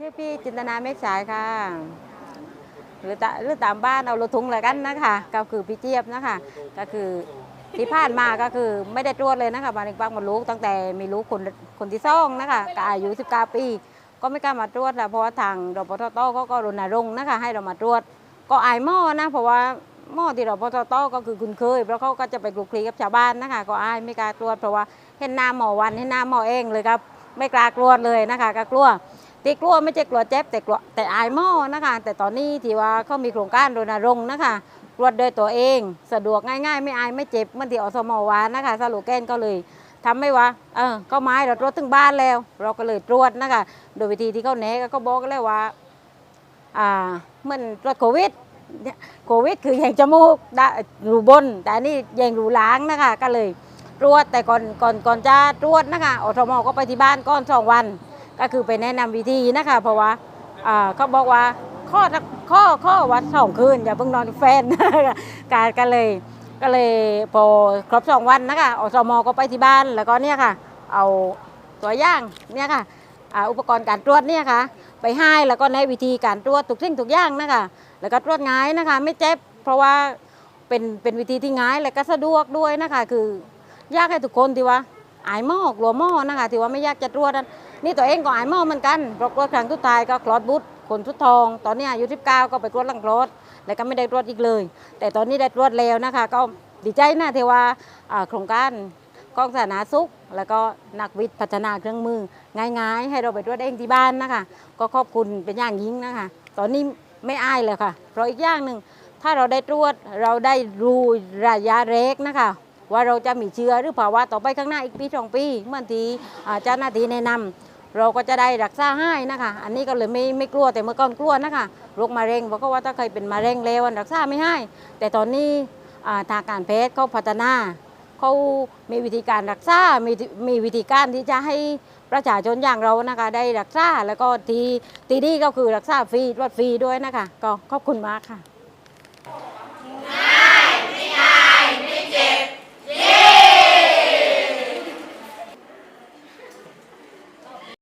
ชื่อพี่จินตนาเมฆสายค่ะ หรือตหรือตามบ้านเอารถทุงอะไรกันนะคะก็คือพี่เจี๊ยบนะคะ ก็คือที่ผ่านมาก็คือไม่ได้ตรวจเลยนะคะมาในปักมดลูกตั้งแต่มีลูกคนคนที่สองนะคะก็อายุ19ปีก็ไม่กล้ามาตรวจแล้วเพราะว่าทางรพทตเขาก็รณรงค์นะคะ ให้เรามาตรวจ ก็อายหม้อนะ เพราะว่าหม้อที่รพทตก็คือคุณเคยเพราะเขาก็จะไปคลุกคลีกับชาวบ้านนะคะ ก็อายไม่กล้าตรวจเพราะว่าเห็นหน้าหมอวันเห็นหน้าหมอเองเลยครับ ไม่กล้ากลัวเลยนะคะก็กลัว ที่กลัวไม่ใช่กลัวเจ็บแต่กลัวแต่อายหม้อนะคะ แต่ตอนนี้ที่ว่าเขามีโครงการรณรงค์นะคะตรวจโดยตัวเอง สะดวกง่ายๆ ไม่อายไม่เจ็บเมื่อนที่อสมวานะคะสโลแกนก็เลยทำไม่ว่าเออก็ไม้เราตรวจถึงบ้านแล้ว เราก็เลยตรวจนะคะ โดยวิธีที่เขาแนะก็เขาบอกเลยว่าอ่าเหมือนตรวจโควิดโควิดคือแยงจมูกได้รูบน แต่นี่แยงรูหล้างนะคะ ก็เลยตรวจแต่ก่อนก่อนก่อนจะตรวจนะคะอสมก็ไปที่บ้านก้อนสองวัน ก็คือไปแนะนำวิธีนะคะ เพราะว่าเขาบอกว่าข้อข้อข้อวัดสองคืนอย่าเพิ่งนอนแฟนการกันเลยก็เลยพอครบสองวันนะคะอสมก็ไปที่บ้านแล้วก็เนี่ยค่ะ เอาตัวอย่างเนี่ยค่ะอุปกรณ์การตรวจเนี่ยค่ะ ไปให้แล้วก็ในวิธีการตรวจทุกสิ่งทุกอย่างนะคะ แล้วก็ตรวจง่ายนะคะ ไม่เจ็บเพราะว่าเป็นเป็นวิธีที่ง่ายและก็สะดวกด้วยนะคะ คืออยากให้ทุกคนที่ว่า อายหม้อกลัวหม้อนะคะที่ว่าไม่อยากจะตรวจนั้นนี่ตัวเองก็อายหม้อเหมือนกันเพราะตรวจครั้งทุดท้ายก็คลอดบุตรคนทุดทอง ตอนนี้อายุ19ก็ไปตรวจลังคลอดแล้วก็ไม่ได้ตรวจอีกเลย แต่ตอนนี้ได้ตรวจแล้วนะคะ ก็ดีใจนะที่ว่าโครงการกองสาธารณสุข แล้วก็นักวิทย์พัฒนาเครื่องมือ ง่ายๆ ให้เราไปตรวจเองที่บ้านนะคะ ก็ขอบคุณเป็นอย่างยิ่งนะคะ ตอนนี้ไม่อายเลยค่ะ เพราะอีกอย่างหนึ่งถ้าเราได้ตรวจเราได้รู้ระยะเล็กนะคะ ว่าเราจะมีเชื้อหรือภาวะต่อไปข้างหน้าอีกปีสองปีเมื่อที่เจ้าหน้าที่แนะนำเราก็จะได้รักษาให้นะคะ อันนี้ก็เลยไม่ไม่กลัวแต่เมื่อก่อนกลัวนะคะโรคมะเร็งเพราะว่าถ้าเคยเป็นมะเร็งแล้วรักษาไม่ให้ แต่ตอนนี้ทางการแพทย์เขาพัฒนาเขามีวิธีการรักษา มีมีวิธีการที่จะให้ประชาชนอย่างเรานะคะ ได้รักษา แล้วก็ทีทีนี้ก็คือรักษาฟรีตรวจฟรีด้วยนะคะ ก็ขอบคุณมากค่ะ